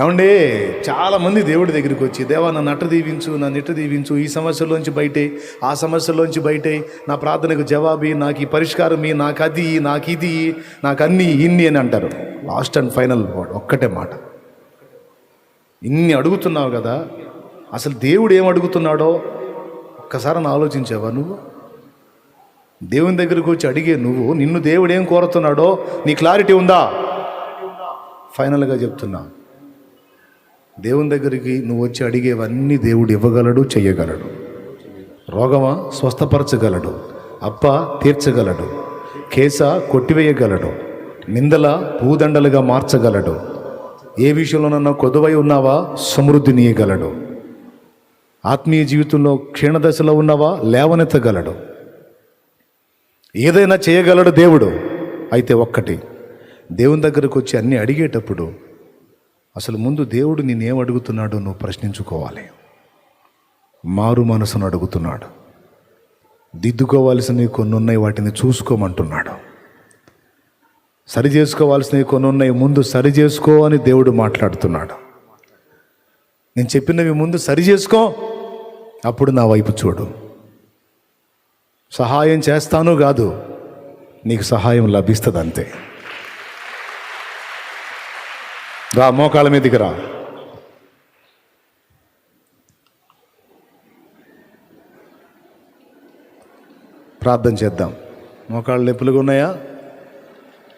ఏమండి? చాలామంది దేవుడి దగ్గరికి వచ్చి దేవా నన్ను అట్ట దీవించు నన్ను ఇట్ట దీవించు ఈ సమస్యలోంచి బయటే ఆ సమస్యలోంచి బయటే నా ప్రార్థనకు జవాబి నాకు ఈ పరిష్కారం ఈ నాకు అది నాకు ఇది నాకు అన్ని ఇన్ని అని అంటారు. లాస్ట్ అండ్ ఫైనల్ వర్డ్ ఒక్కటే మాట. ఇన్ని అడుగుతున్నావు కదా అసలు దేవుడు ఏం అడుగుతున్నాడో ఒక్కసారి ఆలోచించావా నువ్వు? దేవుని దగ్గరకు వచ్చి అడిగే నువ్వు నిన్ను దేవుడు ఏం కోరుతున్నాడో నీ క్లారిటీ ఉందా? ఫైనల్గా చెప్తున్నా. దేవుని దగ్గరికి నువ్వు వచ్చి అడిగేవన్నీ దేవుడు ఇవ్వగలడు చేయగలడు. రోగమా? స్వస్థపరచగలడు. అప్ప? తీర్చగలడు. కేస? కొట్టివేయగలడు. నిందల? పూదండలుగా మార్చగలడు. ఏ విషయంలోనన్నా కొదువై ఉన్నావా? సమృద్ధినియగలడు. ఆత్మీయ జీవితంలో క్షీణదశలో ఉన్నావా? లేవనెత్తగలడు. ఏదైనా చేయగలడు దేవుడు. అయితే ఒక్కటి దేవుని దగ్గరకు వచ్చి అన్నీ అడిగేటప్పుడు అసలు ముందు దేవుడు నేనేం అడుగుతున్నాడో నువ్వు ప్రశ్నించుకోవాలి. మారు మనసును అడుగుతున్నాడు. దిద్దుకోవాల్సినవి కొన్ని ఉన్నాయి వాటిని చూసుకోమంటున్నాడు. సరి చేసుకోవాల్సినవి కొన్ని ఉన్నాయి ముందు సరి చేసుకో అని దేవుడు మాట్లాడుతున్నాడు. నేను చెప్పినవి ముందు సరి చేసుకో అప్పుడు నా వైపు చూడు. సహాయం చేస్తాను కాదు నీకు సహాయం లభిస్తుంది అంతే రా మోకాళ్ళ మీదకి రా. ప్రార్థన చేద్దాం. మోకాళ్ళు నొప్పులుగా ఉన్నాయా?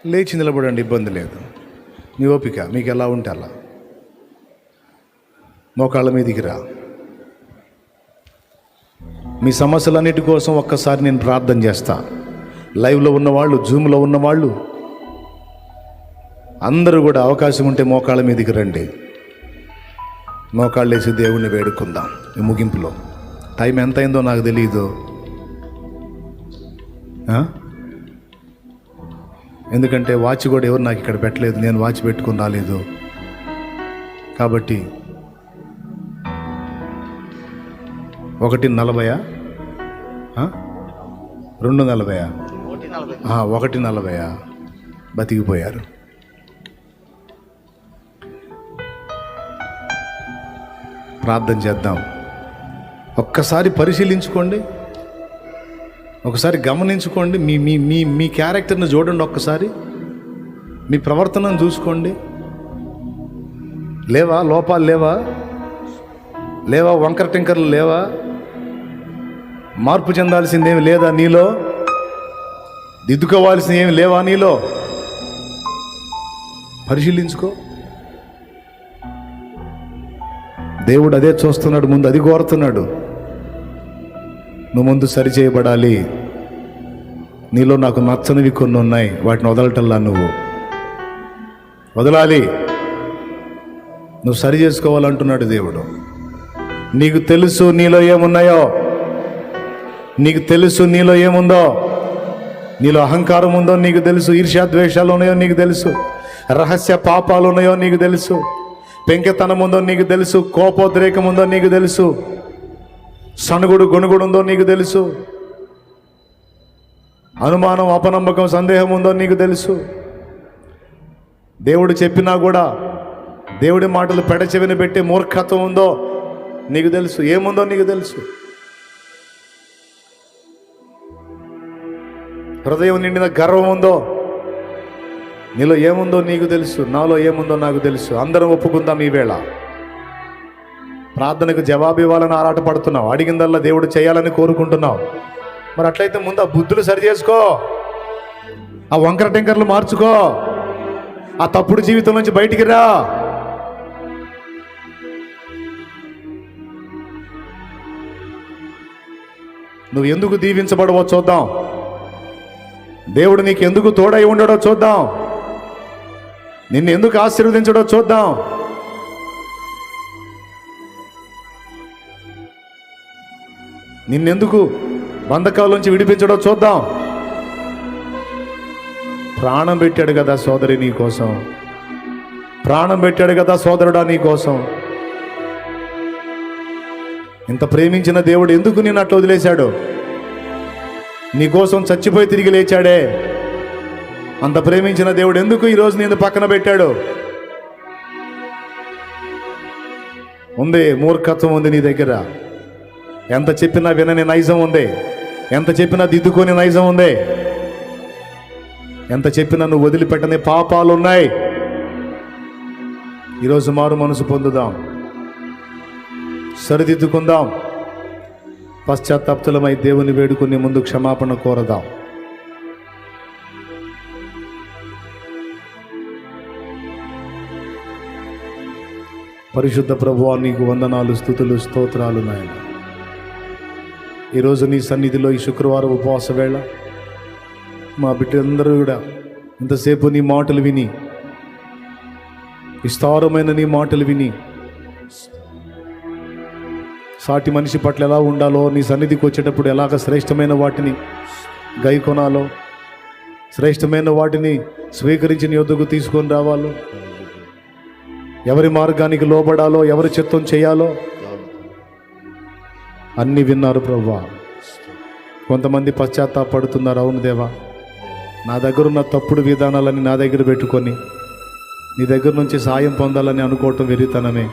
లేచి నిలబడండి ఇబ్బంది లేదు. మీ ఓపిక మీకు ఎలా ఉంటే అలా. మోకాళ్ళ మీదికి రా. మీ సమస్యలన్నిటి కోసం ఒక్కసారి నేను ప్రార్థన చేస్తా. లైవ్లో ఉన్నవాళ్ళు జూమ్లో ఉన్నవాళ్ళు అందరూ కూడా అవకాశం ఉంటే మోకాళ్ళ మీదకి రండి. మోకాళ్ళు వేసి దేవుణ్ణి వేడుకుందాం. ఈ ముగింపులో. టైం ఎంత అయిందో నాకు తెలియదు? ఎందుకంటే వాచ్ కూడా ఎవరు నాకు ఇక్కడ పెట్టలేదు. నేను వాచ్ పెట్టుకుని రాలేదు. కాబట్టి ఒకటి నలభయా? రెండు నలభయా? ఒకటి నలభయా? బతికిపోయారు. ప్రార్థన చేద్దాం. ఒక్కసారి పరిశీలించుకోండి. ఒకసారి గమనించుకోండి. మీ మీ మీ మీ క్యారెక్టర్ని చూడండి ఒక్కసారి. మీ ప్రవర్తనను చూసుకోండి. లేవా? లోపాలు లేవా? లేవా? వంకర టింకర్లు లేవా? మార్పు చెందాల్సిందేమి లేదా నీలో? దిద్దుకోవాల్సింది ఏమి లేవా నీలో? పరిశీలించుకో. దేవుడు అదే చూస్తున్నాడు ముందు అది కోరుతున్నాడు. నువ్వు ముందు సరి చేయబడాలి. నీలో నాకు నచ్చనివి కొన్ని ఉన్నాయి వాటిని వదలటల్లా నువ్వు. వదలాలి. నువ్వు సరి చేసుకోవాలంటున్నాడు దేవుడు. నీకు తెలుసు నీలో ఏమున్నాయో. నీకు తెలుసు నీలో ఏముందో. నీలో అహంకారం ఉందో నీకు తెలుసు ఈర్ష్యాద్వేషాలు ఉన్నాయో నీకు తెలుసు రహస్య పాపాలు ఉన్నాయో నీకు తెలుసు. పెంకితనం ఉందో నీకు తెలుసు కోపోద్రేకం ఉందో నీకు తెలుసు సణుగుడు గొణుగుడు ఉందో నీకు తెలుసు అనుమానం అపనమ్మకం సందేహం ఉందో నీకు తెలుసు. దేవుడు చెప్పినా కూడా దేవుడి మాటలు పెడచెవిని పెట్టి మూర్ఖత్వం ఉందో నీకు తెలుసు ఏముందో నీకు తెలుసు. హృదయం నిండిన గర్వం ఉందో నీలో ఏముందో నీకు తెలుసు నాలో ఏముందో నాకు తెలుసు. అందరం ఒప్పుకుందాం ఈవేళ ప్రార్థనకు జవాబు ఇవ్వాలని ఆరాటపడుతున్నావు. అడిగిందల్లా దేవుడు చేయాలని కోరుకుంటున్నావు. మరి అట్లయితే ముందు ఆ బుద్ధులు సరి చేసుకో. ఆ వంకర టెంకర్లు మార్చుకో. ఆ తప్పుడు జీవితం నుంచి బయటికి రా. నువ్వు ఎందుకు దీవించబడవో చూద్దాం. దేవుడు నీకు ఎందుకు తోడై ఉండడో చూద్దాం. నిన్ను ఎందుకు ఆశీర్వదించడో చూద్దాం. నిన్నెందుకు బంధకాల నుంచి విడిపించడో చూద్దాం. ప్రాణం పెట్టాడు కదా సోదరి నీ కోసం. ప్రాణం పెట్టాడు కదా సోదరుడా నీ కోసం. ఇంత ప్రేమించిన దేవుడు ఎందుకు నేను అట్లా వదిలేశాడు? నీ కోసం చచ్చిపోయి తిరిగి లేచాడే. అంత ప్రేమించిన దేవుడు ఎందుకు ఈరోజు నేను పక్కన పెట్టాడు? ఉంది మూర్ఖత్వం ఉంది నీ దగ్గర. ఎంత చెప్పినా వినని నైజం ఉంది. ఎంత చెప్పినా దిద్దుకొని నైజం ఉంది. ఎంత చెప్పినా నువ్వు వదిలిపెట్టని పాపాలు ఉన్నాయి. ఈరోజు మారు మనసు పొందుదాం. సరిదిద్దుకుందాం. పశ్చాత్తాప్తులమై దేవుని వేడుకుని ముందు క్షమాపణ కోరదాం. పరిశుద్ధ ప్రభువా నీకు వందనాలు స్థుతులు స్తోత్రాలు నాయన. ఈరోజు నీ సన్నిధిలో ఈ శుక్రవారం ఉపవాస వేళ మా బిడ్డలందరూ కూడా ఇంతసేపు నీ మాటలు విని విస్తారమైన నీ మాటలు విని సాటి మనిషి పట్ల ఎలా ఉండాలో నీ సన్నిధికి వచ్చేటప్పుడు ఎలాగ శ్రేష్టమైన వాటిని గైకొనాలో శ్రేష్టమైన వాటిని స్వీకరించి నీ తీసుకొని రావాలో ఎవరి మార్గానికి లోబడాలో ఎవరి చిత్తం చేయాలో? అన్నీ విన్నారు ప్రవ్వా. కొంతమంది పశ్చాత్తాపడుతున్నారు అవును దేవా. నా దగ్గర ఉన్న తప్పుడు విధానాలని నా దగ్గర పెట్టుకొని నీ దగ్గర నుంచి సాయం పొందాలని అనుకోవటం వెరితనమే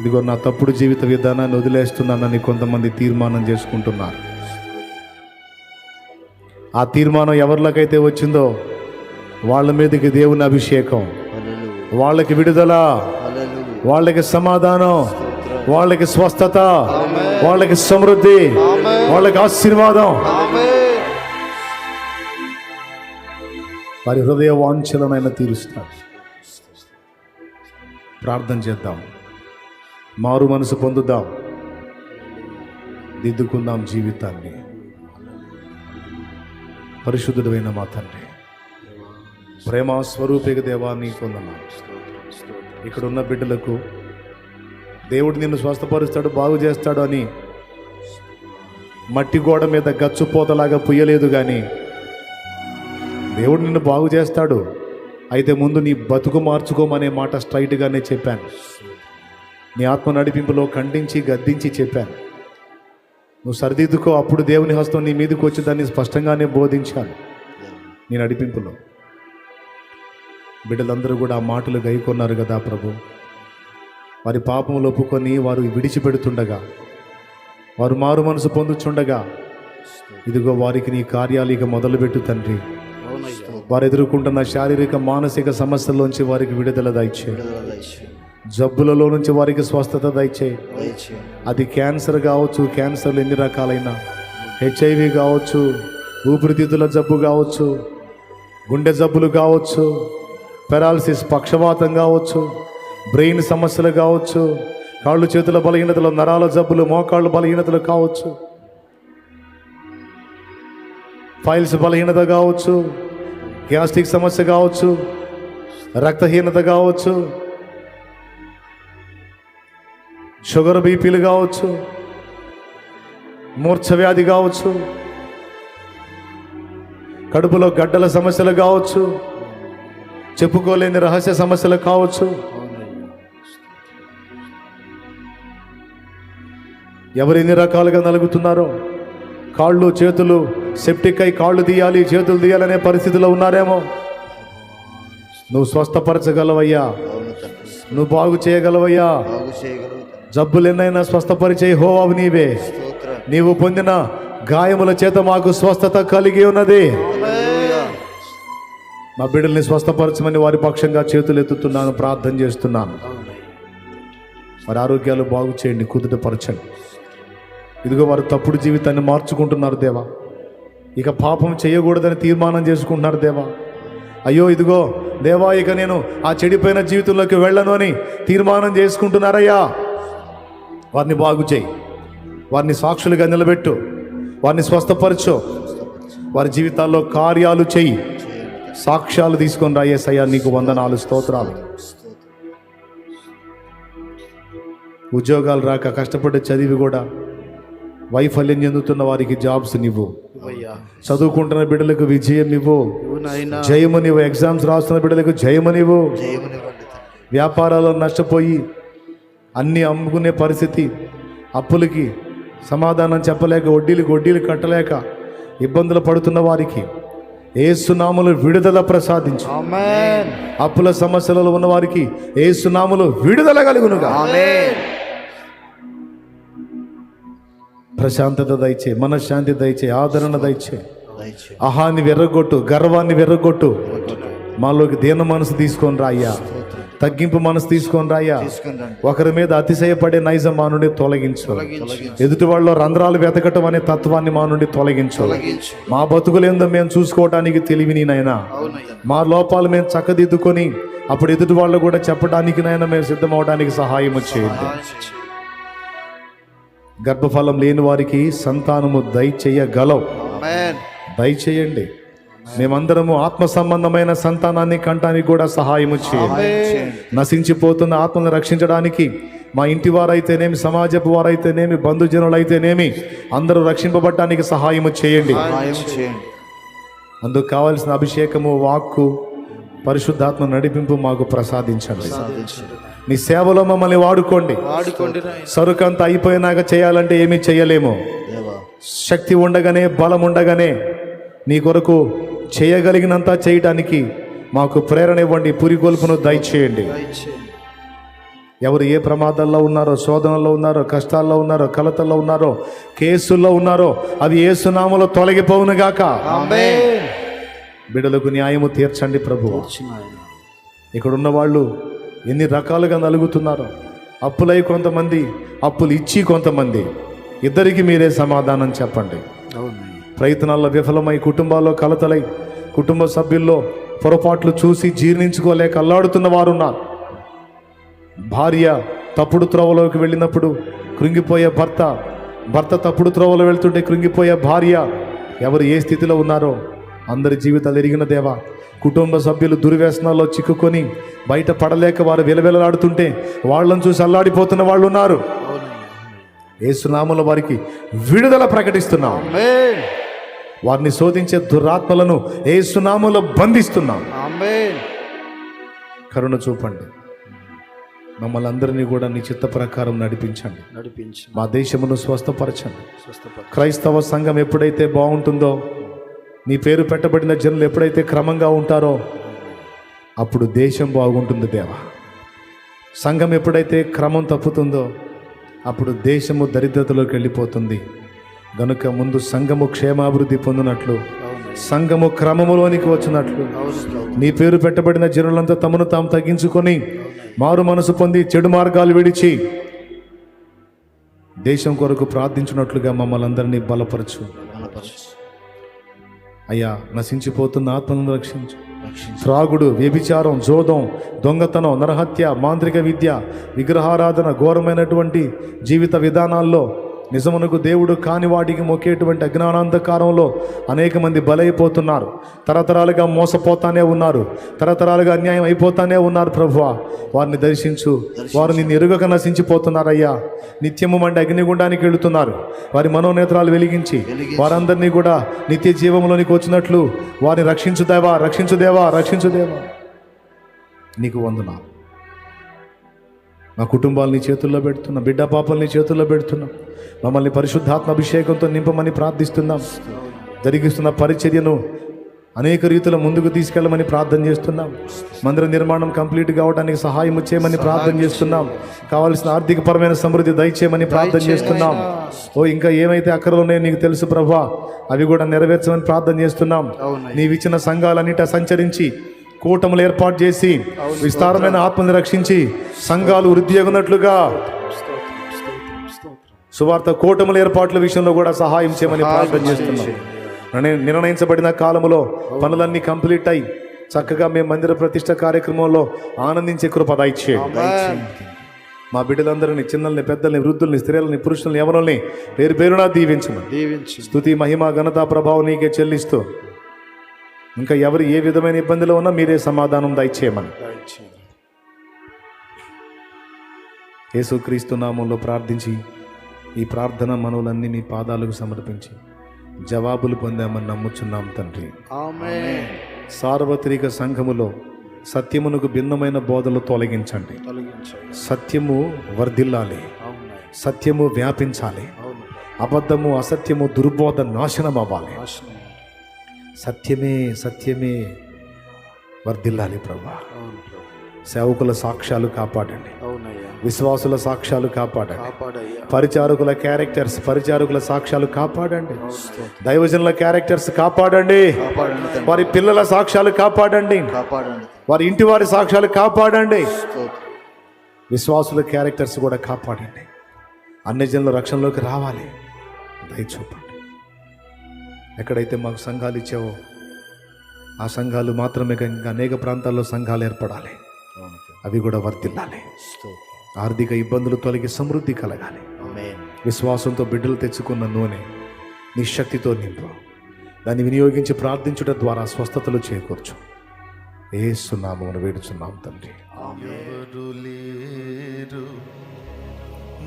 ఇదిగో నా తప్పుడు జీవిత విధానాన్ని వదిలేస్తున్నానని కొంతమంది తీర్మానం చేసుకుంటున్నారు. ఆ తీర్మానం ఎవరిలోకైతే వచ్చిందో వాళ్ళ మీదకి దేవుని అభిషేకం. వాళ్ళకి విడుదల వాళ్ళకి సమాధానం వాళ్ళకి స్వస్థత వాళ్ళకి సమృద్ధి వాళ్ళకి ఆశీర్వాదం. వారి హృదయ వాంఛలమైన తీరుస్తారు ప్రార్థన చేద్దాం. మారు మనసు పొందుదాం. దిద్దుకుందాం జీవితాన్ని. పరిశుద్ధుడైన మా తండ్రి ప్రేమ దేవా నీకు పొందన్నాను ఇక్కడ ఉన్న బిడ్డలకు దేవుడు నిన్ను స్వస్థపరుస్తాడు బాగు చేస్తాడు అని మట్టి గోడ మీద గచ్చుపోతలాగా పుయ్యలేదు కానీ దేవుడు నిన్ను బాగు చేస్తాడు. అయితే ముందు నీ బతుకు మార్చుకోమనే మాట స్ట్రైట్గానే చెప్పాను. నీ ఆత్మ నడిపింపులో ఖండించి గద్దించి చెప్పాను. నువ్వు సరిదిద్దుకో అప్పుడు దేవుని హస్తం నీ మీదకి వచ్చి దాన్ని స్పష్టంగానే బోధించాను. నీ నడిపింపులో. బిడ్డలందరూ కూడా ఆ మాటలు గైకొన్నారు కదా ప్రభు. వారి పాపములు ఒప్పుకొని వారు విడిచిపెడుతుండగా వారు మారు మనసు పొందుచుండగా ఇదిగో వారికి నీ కార్యాలు ఇక మొదలుపెట్టు తండ్రి. వారు ఎదుర్కొంటున్న శారీరక మానసిక సమస్యల్లోంచి వారికి విడుదల దయచే జబ్బులలో నుంచి వారికి స్వస్థత దయచే అది క్యాన్సర్ కావచ్చు క్యాన్సర్లు ఎన్ని రకాలైన హెచ్ఐవి కావచ్చు ఊపిరితిత్తుల జబ్బు కావచ్చు గుండె జబ్బులు కావచ్చు పెరాలసిస్ పక్షవాతం కావచ్చు బ్రెయిన్ సమస్యలు కావచ్చు కాళ్ళు చేతుల బలహీనతలు నరాల జబ్బులు మోకాళ్ళు బలహీనతలు కావచ్చు. ఫైల్స్ బలహీనత కావచ్చు గ్యాస్ట్రిక్ సమస్య కావచ్చు రక్తహీనత కావచ్చు షుగర్ బీపీలు కావచ్చు మూర్ఛ వ్యాధి కావచ్చు కడుపులో గడ్డల సమస్యలు కావచ్చు చెప్పుకోలేని రహస్య సమస్యలు కావచ్చు. ఎవరు ఎన్ని రకాలుగా నలుగుతున్నారో? కాళ్ళు చేతులు సెప్టిక్ అయి కాళ్ళు తీయాలి చేతులు తీయాలనే పరిస్థితిలో ఉన్నారేమో? నువ్వు స్వస్థపరచగలవయ్యా. నువ్వు బాగు చేయగలవయ్యా. జబ్బులు ఎన్నైనా స్వస్థపరిచే హోవావు నీవే. నీవు పొందిన గాయముల చేత మాకు స్వస్థత కలిగి ఉన్నది. మా బిడ్డల్ని స్వస్థపరచమని వారి పక్షంగా చేతులు ఎత్తుతున్నాను ప్రార్థన చేస్తున్నాను. వారి ఆరోగ్యాలు బాగు చేయండి కుదుటపరచండి. ఇదిగో వారు తప్పుడు జీవితాన్ని మార్చుకుంటున్నారు దేవా. ఇక పాపం చేయకూడదని తీర్మానం చేసుకుంటున్నారు దేవా. అయ్యో ఇదిగో దేవా ఇక నేను ఆ చెడిపోయిన జీవితంలోకి వెళ్ళను అని తీర్మానం చేసుకుంటున్నారయ్యా. వారిని బాగు చేయి. వారిని సాక్షులుగా నిలబెట్టు. వారిని స్వస్థపరచు. వారి జీవితాల్లో కార్యాలు చెయ్యి సాక్ష్యాలు తీసుకొని రాయేసయ్యా నీకు వందనాలు స్తోత్రాలు. ఉద్యోగాలు రాక కష్టపడి చదివి కూడా వైఫల్యం చెందుతున్న వారికి జాబ్స్ నివ్వు చదువుకుంటున్న బిడ్డలకు విజయం ఇవ్వు నువ్వు నాయనా జయము నీవు ఎగ్జామ్స్ రాస్తున్న బిడ్డలకు జయము నీవు. వ్యాపారాల్లో నష్టపోయి అన్నీ అమ్ముకునే పరిస్థితి అప్పులకి సమాధానం చెప్పలేక వడ్డీలకు వడ్డీలు కట్టలేక ఇబ్బందులు పడుతున్న వారికి ఏసునాములు విడుదల ప్రసాదించు. అప్పుల సమస్యలలో ఉన్న వారికి ఏసునాములు విడుదల కలుగునుగా. ప్రశాంతత దయచే మనశ్శాంతి దయచే ఆదరణ దయచే. దయచే. అహాన్ని వెర్రగొట్టు గర్వాన్ని వెర్రగొట్టు మాలోకి దీన మనసు తీసుకొని రాయ్యా తగ్గింపు మనసు తీసుకొని రాయ్యా. రండి. ఒకరి మీద అతిశయపడే నైజం మా నుండి తొలగించు. ఎదుటి వాళ్ళలో రంధ్రాలు వెతకటం అనే తత్వాన్ని మా నుండి తొలగించు. మా బతుకులేందో మేము చూసుకోవటానికి తెలివిని అవునయ్యా. మా లోపాలు మేము చక్కదిద్దుకొని అప్పుడు ఎదుటి వాళ్ళు కూడా చెప్పడానికి నాయన మేము సిద్ధమవడానికి సహాయం చేయండి. గర్భఫలం లేని వారికి సంతానము దయచేయగలవు. దయచేయండి. మేమందరము ఆత్మ సంబంధమైన సంతానాన్ని కంటానికి కూడా సహాయము చేయండి. ఆమేన్. నశించిపోతున్న ఆత్మను రక్షించడానికి మా ఇంటి వారైతేనేమి సమాజపు వారైతేనేమి బంధుజనులైతేనేమి అందరూ రక్షింపబడటానికి సహాయము చేయండి. సహాయం చేయండి. అందుకు కావలసిన అభిషేకము వాక్కు పరిశుద్ధాత్మ నడిపింపు మాకు ప్రసాదించండి. నీ సేవలో మమ్మల్ని వాడుకోండి. వాడుకోండి. సరుకంతా అయిపోయినాక చేయాలంటే ఏమీ చేయలేము. శక్తి ఉండగానే బలం ఉండగానే నీ కొరకు చేయగలిగినంత చేయటానికి మాకు ప్రేరణ ఇవ్వండి పురిగొల్పును దయచేయండి. దయచేయండి ఎవరు ఏ ప్రమాదాల్లో ఉన్నారో శోధనలో ఉన్నారో కష్టాల్లో ఉన్నారో కలతల్లో ఉన్నారో కేసుల్లో ఉన్నారో అవి ఏ సునామలో తొలగిపోవును గాక. ఆమేన్. బిడలకు న్యాయము తీర్చండి ప్రభు. చిన్నాయన ఇక్కడ ఉన్న వాళ్ళు ఎన్ని రకాలుగా నలుగుతున్నారో అప్పులై కొంతమంది అప్పులు ఇచ్చి కొంతమంది. ఇద్దరికి మీరే సమాధానం చెప్పండి. ప్రయత్నాల్లో విఫలమై కుటుంబాల్లో కలతలై కుటుంబ సభ్యుల్లో పొరపాట్లు చూసి జీర్ణించుకోలేక అల్లాడుతున్న వారు ఉన్నారు భార్య తప్పుడు త్రోవలోకి వెళ్ళినప్పుడు కృంగిపోయే భర్త భర్త తప్పుడు త్రోవలో వెళ్తుంటే కృంగిపోయే భార్య ఎవరు ఏ స్థితిలో ఉన్నారో అందరి జీవితాలు ఎరిగిన దేవా. కుటుంబ సభ్యులు దుర్వ్యసనాల్లో చిక్కుకొని బయట పడలేక వారు విలవిలలాడుతుంటే వాళ్ళని చూసి అల్లాడిపోతున్న వాళ్ళు ఉన్నారు ఏసునామల వారికి విడుదల ప్రకటిస్తున్నాం. వారిని శోధించే దురాత్మలను ఏసునామలో బంధిస్తున్నాం. ఆమేన్. కరుణ చూపండి. మమ్మల్ని అందరినీ కూడా నీ చిత్త ప్రకారం నడిపించండి. నడిపించు మా దేశమును స్వస్థపరచండి. స్వస్థపరచు క్రైస్తవ సంఘం ఎప్పుడైతే బాగుంటుందో నీ పేరు పెట్టబడిన జనులు ఎప్పుడైతే క్రమంగా ఉంటారో అప్పుడు దేశం బాగుంటుంది దేవా. సంఘం ఎప్పుడైతే క్రమం తప్పుతుందో అప్పుడు దేశము దరిద్రతలోకి వెళ్ళిపోతుంది. గనుక ముందు సంఘము క్షేమాభివృద్ధి పొందినట్లు సంఘము క్రమములోనికి వచ్చినట్లు నీ పేరు పెట్టబడిన జనులంతా తమను తాము తగ్గించుకొని మారు మనసు పొంది చెడు మార్గాలు విడిచి దేశం కొరకు ప్రార్థించినట్లుగా మమ్మల్ని అందరినీ బలపరచు. అయ్యా నశించిపోతున్న ఆత్మలను రక్షించు. రక్షించు. త్రాగుడు వ్యభిచారం జోదం దొంగతనం నరహత్య మాంత్రిక విద్య విగ్రహారాధన ఘోరమైనటువంటి జీవిత విధానాల్లో నిజమునకు దేవుడు కాని వాటికి మొక్కేటువంటి అజ్ఞానాంధకారంలో అనేక మంది బలైపోతున్నారు. తరతరాలుగా మోసపోతానే ఉన్నారు. తరతరాలుగా అన్యాయం అయిపోతానే ఉన్నారు ప్రభువా. వారిని దర్శించు. వారు నిన్ను ఎరుగక నశించిపోతున్నారయ్యా. నిత్యము మండి అగ్నిగుండానికి వెళుతున్నారు. వారి మనోనేత్రాలు వెలిగించి వారందరినీ కూడా నిత్య జీవంలోనికి వచ్చినట్లు వారిని రక్షించుదేవా రక్షించుదేవా రక్షించుదేవా నీకు వందనా మా కుటుంబాలని చేతుల్లో పెడుతున్నాం బిడ్డ పాపల్ని చేతుల్లో పెడుతున్నాం. మమ్మల్ని పరిశుద్ధాత్మ అభిషేకంతో నింపమని ప్రార్థిస్తున్నాం. జరిగిస్తున్న పరిచర్యను అనేక రీతిలో ముందుకు తీసుకెళ్ళమని ప్రార్థన చేస్తున్నాం. మందిర నిర్మాణం కంప్లీట్ కావడానికి సహాయం చేయమని ప్రార్థన చేస్తున్నాం. కావాల్సిన ఆర్థికపరమైన సమృద్ధి దయచేయమని ప్రార్థన చేస్తున్నాం. ఓ ఇంకా ఏమైతే అక్కరలు ఉన్నాయో నీకు తెలుసు ప్రభా అవి కూడా నెరవేర్చమని ప్రార్థన చేస్తున్నాం. నీవిచ్చిన సంఘాలన్నిట సంచరించి కూటములు ఏర్పాటు చేసి విస్తారమైన ఆత్మని రక్షించి సంఘాలు వృద్ధి అగునట్లుగా సువార్త కూటముల ఏర్పాట్ల విషయంలో కూడా సహాయం చేయమని ప్రార్థన చేస్తున్నాం. నిర్ణయ- నిర్ణయించబడిన కాలములో పనులన్నీ కంప్లీట్ అయి చక్కగా మేము మందిర ప్రతిష్ట కార్యక్రమంలో ఆనందించే కృప ఆమేన్. మా బిడ్డలందరినీ చిన్నల్ని పెద్దల్ని వృద్ధుల్ని స్త్రీలని పురుషుల్ని ఎవరిని పేరు పేరునా దీవించమని. దీవించు స్తుతి మహిమ ఘనత ప్రభావం నీకే చెల్లిస్తూ ఇంకా ఎవరు ఏ విధమైన ఇబ్బందిలో ఉన్నా మీరే సమాధానం దయచేయమని. యేసుక్రీస్తు నామంలో ప్రార్థించి ఈ ప్రార్థన మనవులన్నీ మీ పాదాలకు సమర్పించి జవాబులు పొందామని నమ్ముచున్నాం తండ్రి. సార్వత్రిక సంఘములో సత్యమునకు భిన్నమైన బోధలు తొలగించండి. సత్యము వర్ధిల్లాలి. సత్యము వ్యాపించాలి. అబద్ధము అసత్యము దుర్బోధ నాశనం అవ్వాలి సత్యమే సత్యమే. వర్ధిల్లాలి ప్రభా. సేవకుల సాక్ష్యాలు కాపాడండి. విశ్వాసుల సాక్ష్యాలు కాపాడండి. పరిచారకుల క్యారెక్టర్స్ పరిచారకుల సాక్ష్యాలు కాపాడండి. దైవజనుల క్యారెక్టర్స్ కాపాడండి. వారి పిల్లల సాక్ష్యాలు కాపాడండి. వారి ఇంటి వారి సాక్ష్యాలు కాపాడండి. విశ్వాసుల క్యారెక్టర్స్ కూడా కాపాడండి. అన్ని జనుల రక్షణలోకి రావాలి. దయ చూపండి. ఎక్కడైతే మాకు సంఘాలు ఇచ్చావో ఆ సంఘాలు మాత్రమే ఇంకా అనేక ప్రాంతాల్లో సంఘాలు ఏర్పడాలి. అవి కూడా వర్ధిల్లాలి. స్తోత్రం ఆర్థిక ఇబ్బందులు తొలగి సమృద్ధి కలగాలి. విశ్వాసంతో బిడ్డలు తెచ్చుకున్న నూనె నీ శక్తితో నింపు. దాన్ని వినియోగించి ప్రార్థించుట ద్వారా స్వస్థతలు చేకూర్చు. ఏసునామమును వేడుచున్నాం తండ్రి. ఎవరు లేరు?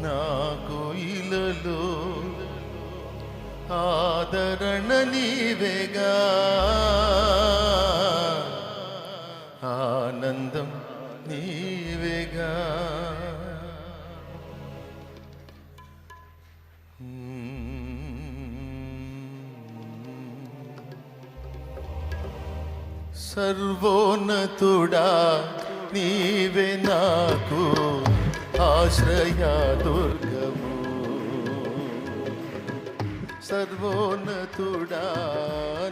నాకు ఇలలో ఆదరణ నీవేగా. ఆనందం నీవేగా. సర్వోన్నతుడా నీవే నాకు ఆశ్రయా దుర్గ సర్వోన్నతుడా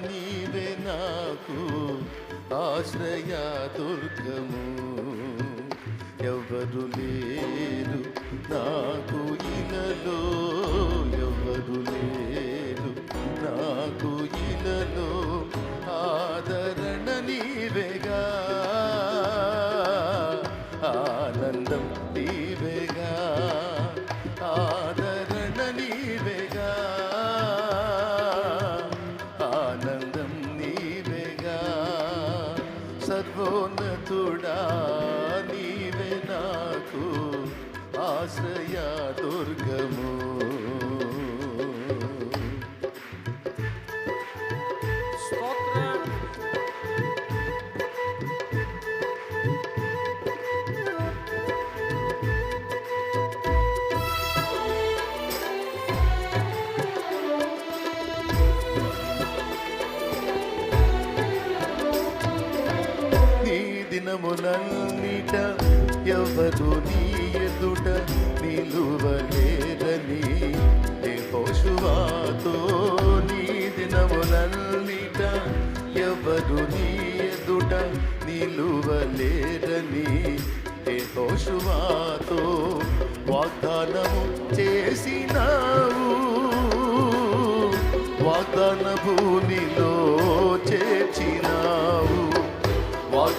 నీవే నాకు ఆశ్రయ దుర్గము. ఎవరు లేరు నాకు ఇలలో ఎవరు లేరు దినములన్నిట ఎవరు నీ ఎదుట నిలువలేరని ఏ పశువాతో నీ దినములన్నిట ఎవరు నీ ఎదుట నిలువలేరని ఏ పశువాతో వాగ్దానము చేసినావు వాగ్దాన భూమిలో చేర్చినావు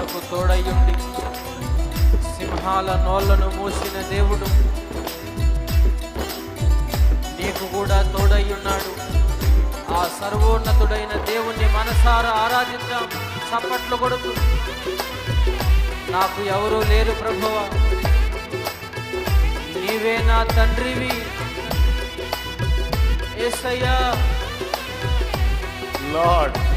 మనకు తోడయ్యుండి సింహాల నోళ్ళను మూసిన దేవుడు నీకు కూడా తోడయ్యున్నాడు. ఆ సర్వోన్నతుడైన దేవుణ్ణి మనసారా ఆరాధిద్దాం చప్పట్లు కొడుకు నాకు ఎవరూ లేరు ప్రభువ. నీవే నా తండ్రివి. ఏసయ్యా. లార్డ్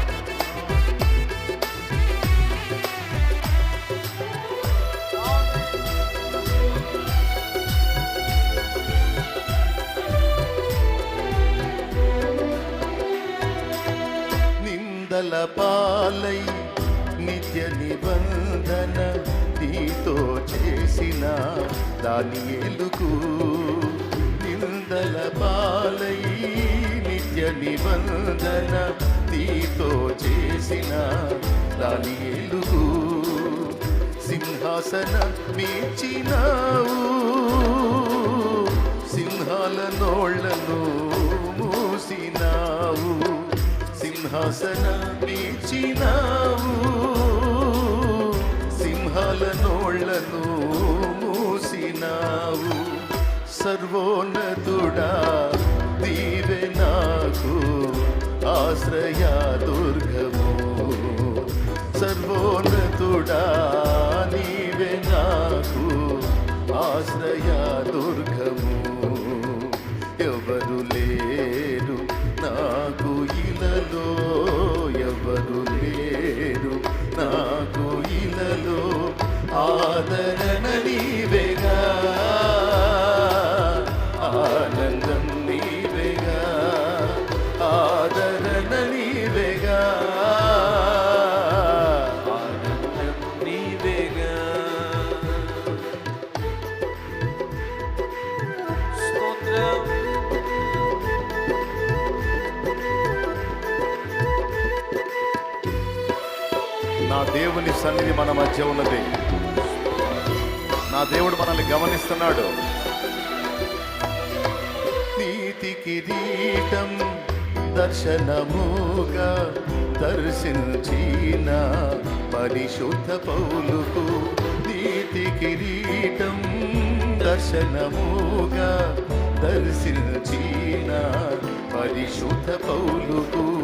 నిందల పాలై నిత్య నిబంధన నీతో చేసిన దాని ఎలుగు నిందల పాలై నిత్య నిబంధన నీతో చేసిన దాని ఎలుగు సింహాసన మీచినావు సింహాల నోళ్ళను మూసినావు. సింహాసన బీచినావు సింహాల నోళ్ళను మూసినావు. సర్వోన్నతుడా దీవె నాకు ఆశ్రయా నా దేవుని సన్నిధి మన మధ్య ఉన్నది. నా దేవుడు మనల్ని గమనిస్తున్నాడు. నీతి కిరీటం దర్శనముగా దర్శించిన పరిశుద్ధ పౌలుకు నీతి కిరీటం దర్శనముగా దర్శించిన పరిశుద్ధ పౌలుకు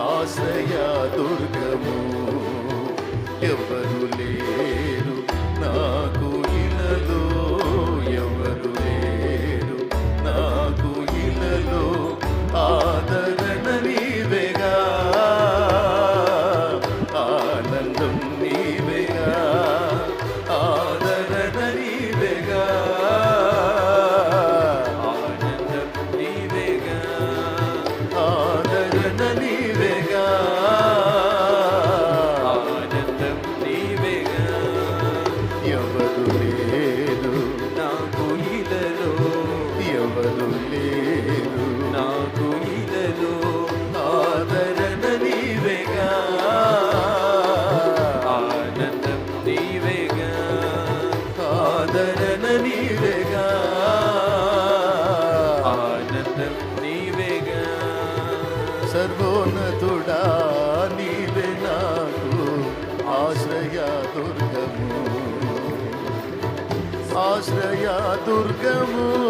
ఆశ్రయ దుర్గము. దుర్గము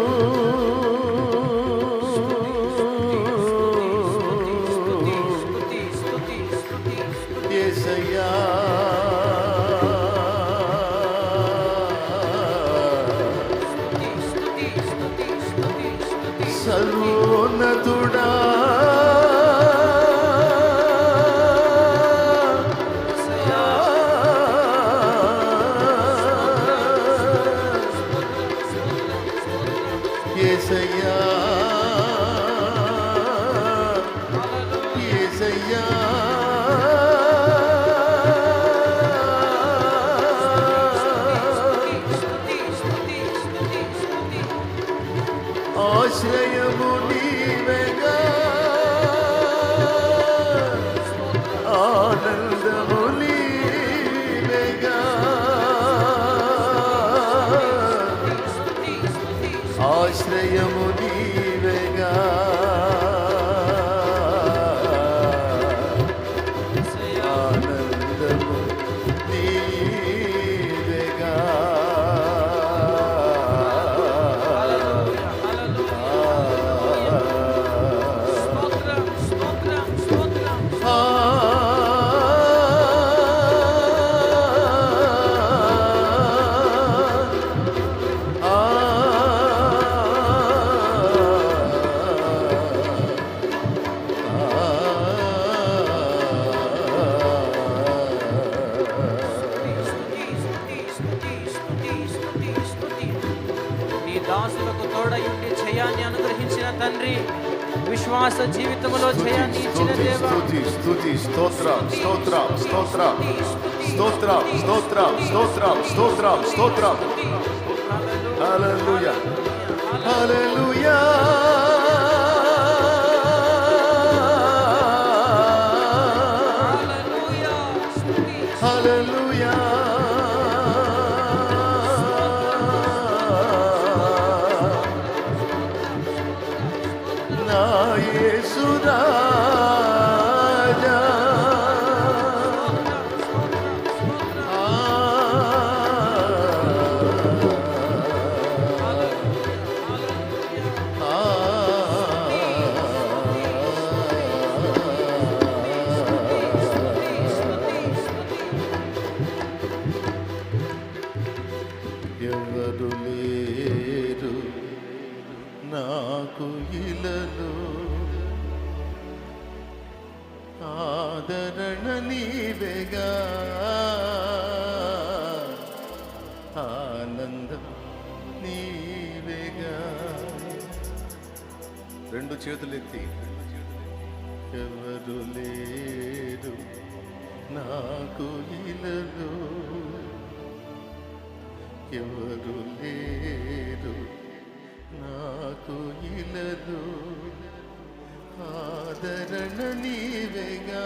ఆదరణ నీవేగా. ఆనందం నీవేగా. రెండు చేతులెత్తి ఎవరు లేరు నాకు ఇలలో. ఎవరు లేరు నాకు ఇలలు. ఆదరణ నీవేగా.